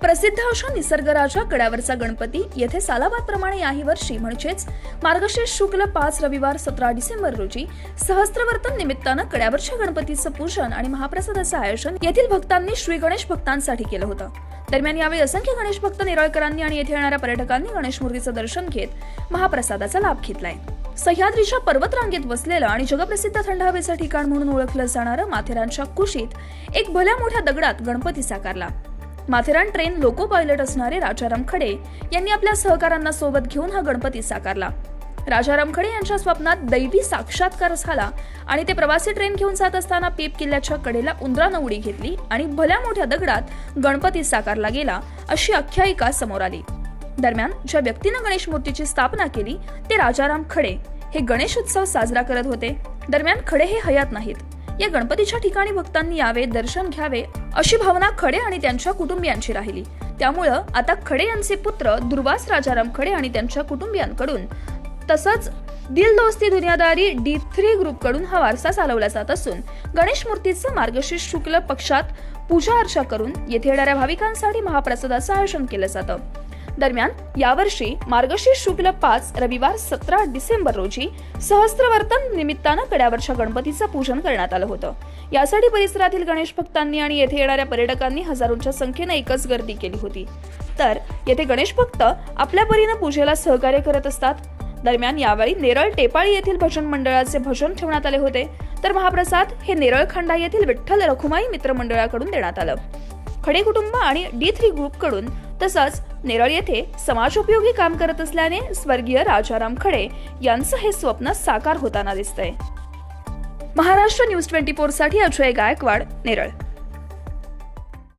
प्रसिद्ध अशा निसर्गराजा गडावरचा गणपती. येथे सालाबादप्रमाणे याही वर्षी म्हणजेच मार्गशीर्ष शुक्ल पाच रविवार सतरा डिसेंबर रोजी सहस्त्रवर्तन निमित्तानं कड्यावरच्या गणपतीचं पूजन आणि महाप्रसादाचं आयोजन येथील भक्तांनी श्री गणेश भक्तांसाठी केलं होतं. दरम्यान यावेळी असंख्य गणेश भक्त निरळकरांनी आणि येथे येणाऱ्या पर्यटकांनी गणेश मूर्तीचं दर्शन घेत महाप्रसादाचा लाभ घेतलाय. सह्याद्रीच्या पर्वतरांगेत वसलेलं आणि जगप्रसिद्ध थंड हवेचं ठिकाण म्हणून ओळखलं जाणारं माथेरानच्या कुशीत एक भल्या मोठ्या दगडात गणपती साकारला. माथेरान ट्रेन लोको पायलट असणारे राजाराम खडे यांनी आपल्या सहकाऱ्यांना सोबत घेऊन हा गणपती साकारला. राजाराम खडे यांच्या स्वप्नात दैवी साक्षात्कार झाला आणि ते प्रवासी ट्रेन घेऊन जात असताना पेप किल्ल्याच्या कडेला उंदरानं उडी घेतली आणि भल्या मोठ्या दगडात गणपती साकारला गेला अशी आख्यायिका समोर आली. दरम्यान ज्या व्यक्तीनं गणेश मूर्तीची स्थापना केली ते राजाराम खडे. हे गणेश उत्सव साजरा करत होते. दरम्यान खडे हे हयात नाहीत. या गणपतीच्या ठिकाणी भक्तांनी यावे दर्शन घ्यावे अशी भावना खडे आणि त्यांच्या कुटुंबियांची राहिली. त्यामुळं आता खडे यांचे पुत्र दुर्वास राजाराम खडे आणि त्यांच्या कुटुंबियांकडून तसंच दिल दोस्ती दुनियादारी डी थ्री ग्रुपकडून हा वारसा चालवला जात असून गणेश मूर्तीचं मार्गशीर्ष शुक्ल पक्षात पूजा अर्चा करून येथे येणाऱ्या भाविकांसाठी महाप्रसादाचं आयोजन केलं जातं. दरम्यान यावर्षी मार्गशीर्ष शुक्ल पाच रविवार सतरा डिसेंबर रोजी सहस्त्रवर्तन निमित्तानं कड्यावरच्या गणपतीचं पूजन करण्यात आलं होतं. यासाठी परिसरातील गणेश भक्तांनी आणि येथे येणाऱ्या पर्यटकांनी हजारोंच्या संख्येनं एकच गर्दी केली होती. तर येथे गणेश भक्त आपल्या परीनं पूजेला सहकार्य करत असतात. दरम्यान यावेळी नेरळ टेपाळी येथील भजन मंडळाचे भजन ठेवण्यात आले होते. तर महाप्रसाद हे नेरळ खंडा येथील विठ्ठल रखुमाई मित्रमंडळाकडून देण्यात आलं. खडे कुटुंब आणि डी थ्री ग्रुपकडून तसंच नेरळ येथे समाजोपयोगी काम करत असल्याने स्वर्गीय राजाराम खडे यांचं हे स्वप्न साकार होताना दिसतंय. महाराष्ट्र न्यूज ट्वेंटी फोरसाठी अजय गायकवाड नेरळ.